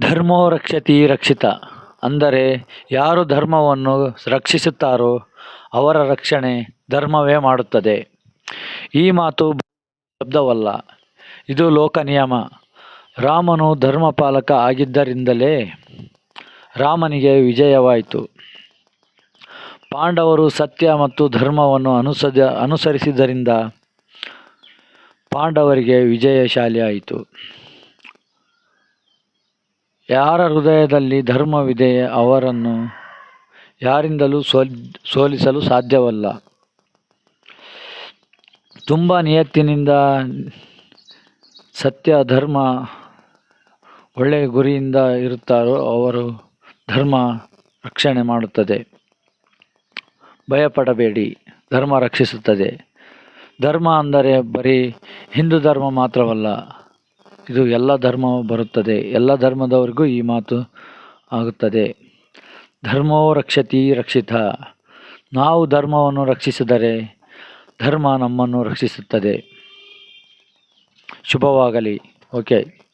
ಧರ್ಮೋ ರಕ್ಷತಿ ರಕ್ಷಿತ. ಅಂದರೆ ಯಾರು ಧರ್ಮವನ್ನು ರಕ್ಷಿಸುತ್ತಾರೋ ಅವರ ರಕ್ಷಣೆ ಧರ್ಮವೇ ಮಾಡುತ್ತದೆ. ಈ ಮಾತು ಶಬ್ದವಲ್ಲ. ಇದು ಲೋಕ ನಿಯಮ. ರಾಮನು ಧರ್ಮಪಾಲಕ ಆಗಿದ್ದರಿಂದಲೇ ರಾಮನಿಗೆ ವಿಜಯವಾಯಿತು. ಪಾಂಡವರು ಸತ್ಯ ಮತ್ತು ಧರ್ಮವನ್ನು ಅನುಸದ, ಅನುಸರಿಸಿದ್ದರಿಂದ ಪಾಂಡವರಿಗೆ ವಿಜಯಶಾಲಿ ಆಯಿತು ಯಾರ ಹೃದಯದಲ್ಲಿ ಧರ್ಮವಿದೆ ಅವರನ್ನು ಯಾರಿಂದಲೂ ಸೋಲ್, ಸೋಲಿಸಲು ಸಾಧ್ಯವಲ್ಲ. ತುಂಬ ನಿಯತ್ತಿನಿಂದ ಸತ್ಯ, ಧರ್ಮ ಒಳ್ಳೆಯ ಗುರಿಯಿಂದ ಇರುತ್ತಾರೋ ಅವರು ಧರ್ಮ ರಕ್ಷಣೆ ಮಾಡುತ್ತದೆ. ಭಯಪಡಬೇಡಿ, ಧರ್ಮ ರಕ್ಷಿಸುತ್ತದೆ. ಧರ್ಮ ಅಂದರೆ ಬರೀ ಹಿಂದೂ ಧರ್ಮ ಮಾತ್ರವಲ್ಲ. ಇದು ಎಲ್ಲ ಧರ್ಮ ಬರುತ್ತದೆ. ಎಲ್ಲ ಧರ್ಮದವರಿಗೂ ಈ ಮಾತು ಆಗುತ್ತದೆ. ಧರ್ಮೋ ರಕ್ಷತಿ ರಕ್ಷಿತ. ನಾವು ಧರ್ಮವನ್ನು ರಕ್ಷಿಸಿದರೆ ಧರ್ಮ ನಮ್ಮನ್ನು ರಕ್ಷಿಸುತ್ತದೆ. ಶುಭವಾಗಲಿ. ಓಕೆ